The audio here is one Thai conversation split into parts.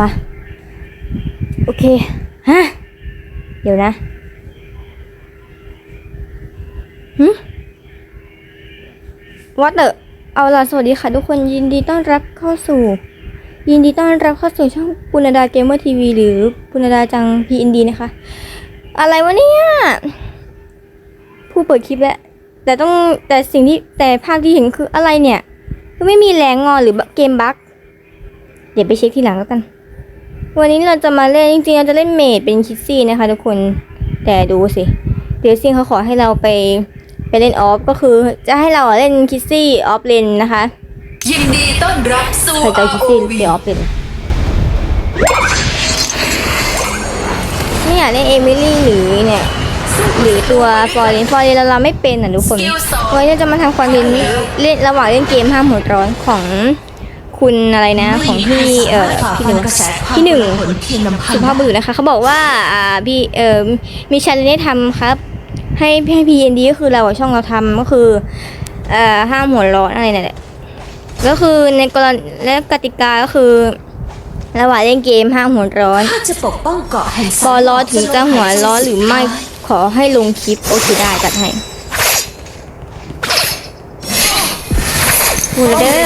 มา โอเค ฮะ เดี๋ยวนะหืวัดเตอเอาล่ะ สวัสดีค่ะทุกคนยินดีต้อนรับเข้าสู่ ยินดีต้อนรับเข้าสู่ช่องปุณดาเกมเมอร์ทีวีหรือปุณดาจังพีอินดีนะคะ อะไรวะเนี่ยผู้เปิดคลิปแล้ว แต่ต้องแต่สิ่งที่แต่ภาพที่เห็นคืออะไรเนี่ยก็ไม่มีแรงงอหรือเกมบั๊กเดี๋ยวไปเช็คทีหลังแล้วกัน วันนี้เราจะมาเล่นจริงๆเราจะเล่นเมดเป็นคิดซี่นะคะทุกคนแต่ดูสิเดี๋ยวซิงเขาขอให้เราไปไปเล่นออฟก็คือจะให้เราอะเล่นคิดซี่ออฟเลนนะคะยินดีต้อนรับสู่ใครจะเอาคิดซี่ ROV เดี๋ยวออฟเลนไม่อยากเล่นเอมิลี่หรือเนี่ยหรือตัวฟอร์เรนฟอร์เรนเราเราไม่เป็นอะทุกคนวันนี้เราจะมาทำคอนเทนต์เล่นระหว่างเล่นเกมห้ามหัวร้อนของ คุณอะไรนะ ของพี่เอ่อพี่หนึ่งพี่หนึ่งเพียงลำพังสุภาพบุรุษนะคะเขาบอกว่าอ่าพี่เอ่อมีชาเลนจ์ให้ทำครับ ให้ให้พีเอ็นดีก็คือเราอะช่องเราทำก็คือเอ่อห้ามหัวร้อนอะไรนั่นแหละก็คือในกรณีและกติกาก็คือระหว่างเล่นเกมห้ามหัวร้อนข้าจะปกป้องเกาะแห่งปอรอถึงจะหัวร้อนหรือไม่ขอให้ลงคลิปโอเคได้จัดให้พูดเด้อของเร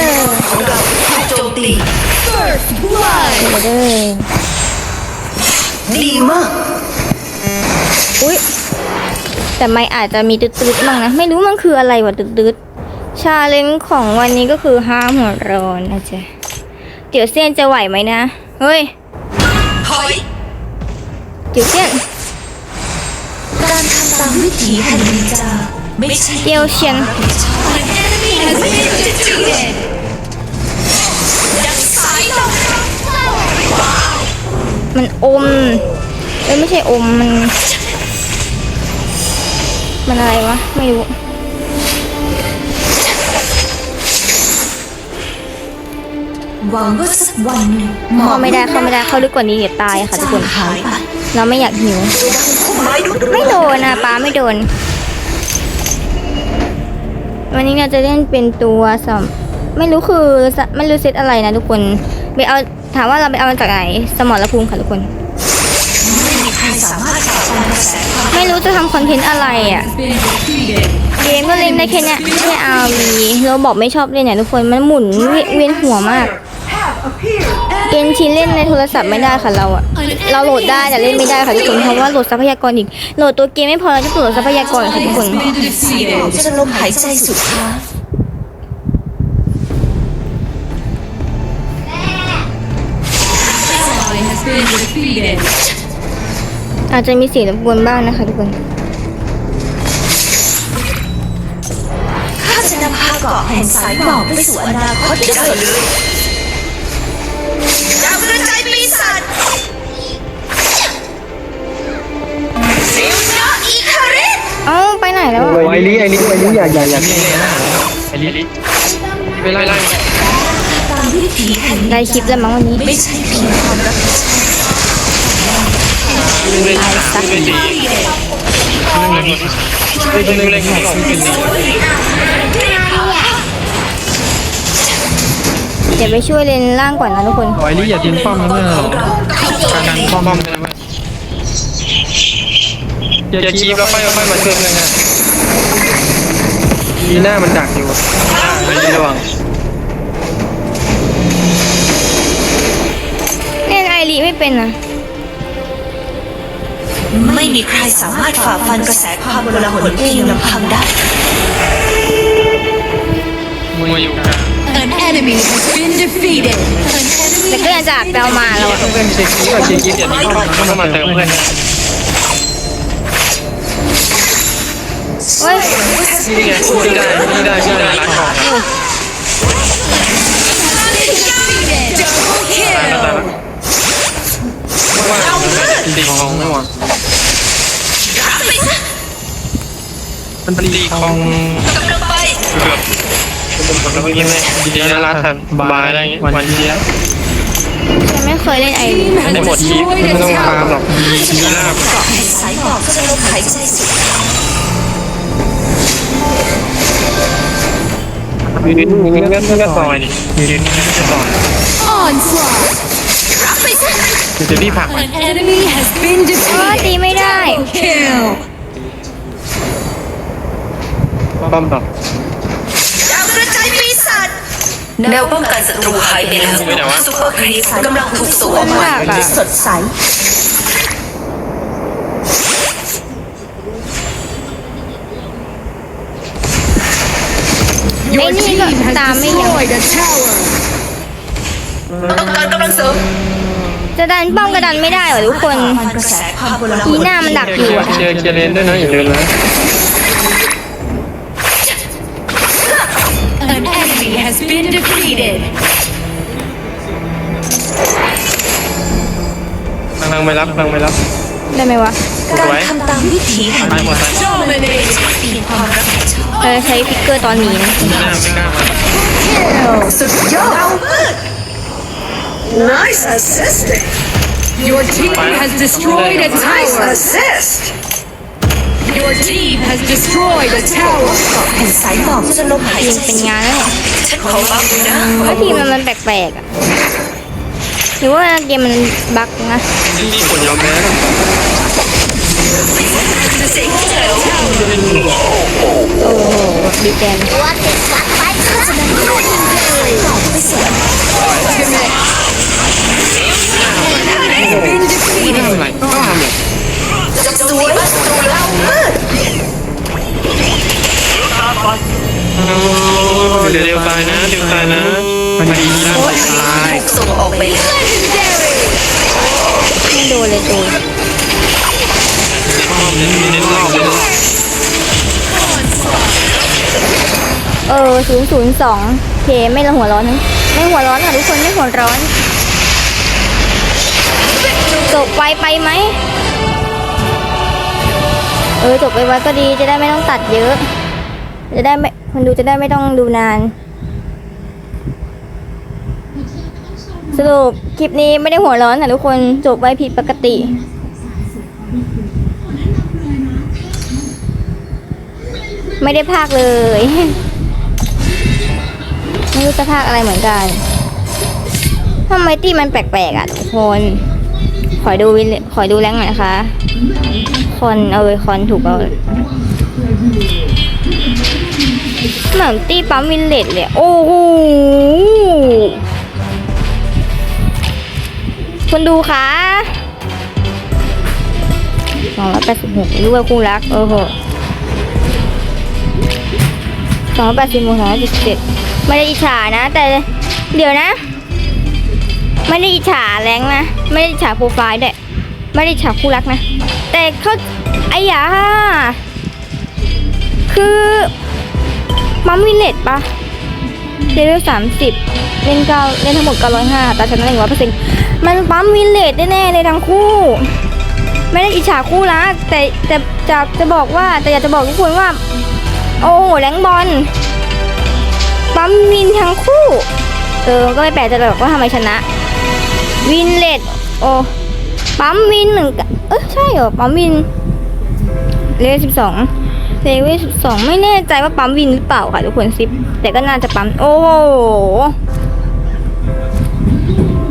าถู กโจมตีพูดเด้อดีมากอุ้ยแต่ไม่อาจจะมีตืดๆบ้างนะ ไม่รู้มันคืออะไรวะตืดๆชาเลนจ์ของวันนี้ก็คือห้ามหัวร้อนนะจ๊ะเดี๋ยวเซียนจะไหวไหมนะ เฮ้ยถอยเดี๋ยวเซียนการทำตามวิถีแห่งนินจาไม่ใช่เดียวเชียน มันอมเอ้ยไม่ใช่อมมัน มันอะไรวะ ไม่รู้ หวังว่าสักวันหนึ่งเข้าไม่ได้เข้าไม่ได้เข้าลึกกว่านี้เดี๋ยวตายค่ะทุกคน หายไปเราไม่อยากหิว ไม่โดนนะป้าไม่โดน วันนี้เราจะเล่นเป็นตัวสมไม่รู้คือสไม่รู้เซตอะไรนะทุกคนไปเอา ถามว่าเราไปเอามาจากไหน สมรภูมิค่ะทุกคนไม่มีใครสามารถทำได้ไม่รู้จะทำคอนเทนต์อะไรอะ เกมก็เล่นได้แค่เนี้ยแค่อาวีเราบอกไม่ชอบเล่นเนี่ยทุกคน มันหมุนเวียนหัวมาก เกมชินเล่นในโทรศัพท์ไม่ได้ค่ะเราอะเราโหลดได้แต่เล่นไม่ได้ค่ะทุกคน เพราะว่าโหลดทรัพยากรอีก โหลดตัวเกมไม่พอเราจะโหลดทรัพยากรค่ะทุกคนจะลมหายใจสุดท้าย อาจจะมีเสียงรบกวนบ้างนะคะทุกคนข้าจะนำพาเกาะแห่งสายหมอกไปสู่อนาคตได้เลยดาวกระจายปีศาจเซลนาอีคาริสเอ้าไปไหนแล้วอะโอ้ยไอริไอริไอริอย่าอย่าอย่าไอ้ลิลิไปไล่ไล่ตามวิถีแห่งได้คลิปแล้วมั้งวันนี้ ไม่ใช่เพียงความรับผิดชอบ เล่นสามเล่นดีเล่นเล่นเล่นเล่นของเป็นดีเดี๋ยวไปช่วยเลนล่างก่อนนะทุกคนไอ้ลิอย่าทิ้งป้อมนะเมื่อการการป้อมป้อมนะเว้ยอย่าชีพแล้วค่อยค่อยมาช่วยเพื่อนนะมีหน้ามันดักอยู่ไอ้ลิระวังเล่นไอรีไม่เป็นนะ ไม่มีใครสามารถฝ่าฟันกระแสความโกลาหลเพียงลำพังได้มวยอยู่กลาง An enemy has been defeated แต่ก็ยังจากเรามาเราอะต้องเล่นเช็คกี้ว่าเช็คกี้เดี๋ยวนี้ต้องเข้ามาเติมเพื่อนเฮ้ยนี่ไงนี่ได้นี่ได้นี่ได้ร้า มันตีของเกือบแล้วเมื่อกี้ไม่ดีนะรัดทันบายอะไรเงี้ยวันเดียวฉันไม่เคยเล่นไอรีในหมดทีไม่ต้องตามหรอกดีชีลาบสายหมอกก็จะลมหายใจสุดท้ายยืนยืนก็ซอยดิยืนก็ซอยรับไปเดี๋ยวพี่ผลักมันเออ defeated. ตีไม่ได้ ป้อมต่อดาวกระจายปีศาจแนวป้องกันศัตรูหายไปแล้วไม่ได้วะซุปเปอร์ครีสกำลังถูกส่งออกมามากอะที่สดใสไอ้นี่ก็ตามไม่ยัง Destroyed a tower. ต้องการกำลังเสริมจะดันป้อมก็ดันไม่ได้เหรอทุกคนกระแสความกลาหทีหน้ามันดักอยู่อะเจอเจอเรนด้วยนะอย่าลืมนะ been defeated. กำลังไม่รับกำลังไม่รับได้ไหมวะสการวยทำตามวิถีแห่งตายหมดตาย Dominate. มีความรับผิดชอบเออใช้ฟิกเกอร์ตอนนี้นะ ไม่น่าไม่กล้ามา สุดยอด Nice assisting Your team has destroyed a tower. assist Your team has destroyed a tower. แผ่นสายหมอกจะลมหายยิงใจเป็นงานแล้วเนี่ยฉันขอบัฟนะเพราะทีมมันมันแปลกๆอะหรือว่าเกมมันบั๊กนะนี่คนยอมแพ้เสียงที่เร็วโอ้โหดีแกน เดี๋ยวเร็วตายนะเร็วตายนะมันดีนะตายถูกส่งออกไปแล้วไม่โดนเลยตัวเน้นเออศูนย์ศูนย์สองเคไม่ละหัวร้อนนะไม่หัวร้อนค่ะทุกคนไม่หัวร้อนจบไวไปไหม เออจบไปไวก็ดีจะได้ไม่ต้องตัดเยอะ จะได้ไม่ คนดูจะได้ไม่ต้องดูนาน สรุปคลิปนี้ไม่ได้หัวร้อนค่ะทุกคนจบไวผิดปกติ ไม่ได้พากเลย ไม่รู้จะพากอะไรเหมือนกันทำไมตี้มันแปลกๆอะทุกคน ขอดูวิขอดูแรงหน่อยนะคะ คอนเออคอนถูกเอา เหมือนตีปั๊มวินเลตเลย โอ้โหคนดูคะสองร้อยแปดสิบหกรู้ว่าคู่รัก โอ้โหสองร้อยแปดสิบหกสองร้อยเจ็ดสิบเจ็ดไม่ได้อิจฉานะ แต่เดี๋ยวนะ ไม่ได้อิจฉาแรงนะ ไม่ได้อิจฉาโปรไฟล์ด้วยไม่ได้อิจฉาคู่รักนะ แต่เขาไอ้ยาคือ มัมวินเลตปะเลเวลสามสิบเล่นเก้าเล่นทั้งหมดเก้าร้อยห้าแต่ชนะหนึ่งร้อยเปอร์เซ็นต์มันปั๊มวินเลตแน่ๆเลยทั้งคู่ ไม่ได้อิจฉาคู่รักแต่แต่จะจะบอกว่าแต่อยากจะบอกทุกคนว่า โอ้โหแรงบอลปั๊มวินทั้งคู่ เออก็ไม่แปลกใจหรอกว่าทำไมชนะ วินเลดโอ้ปั๊มวินเหมือนกันเออใช่เหรอปั๊มวินเลเวลสิบสอง เลเวลสิบสองไม่แน่ใจว่าปั๊มวินหรือเปล่าค่ะทุกคนซิปแต่ก็น่าจะปั๊มโอ้โห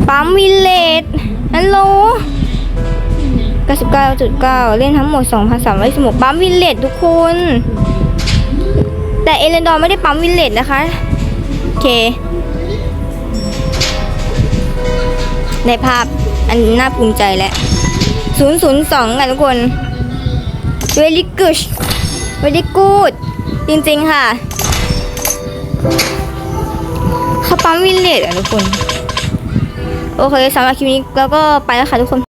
ปั๊มวินเลดฮัลโหล99.9 เล่นทั้งหมด 2,316ปั๊มวินเลดทุกคน แต่เอเลนดอร์ไม่ได้ปั๊มวินเลดนะคะ โอเค ในภาพอันน่าภูมิใจแล้ว002กันทุกคน very good very good จริงๆค่ะเขาปั๊มวินเลจอะทุกคน โอเคสำหรับคลิปนี้แล้วก็ไปแล้วค่ะทุกคน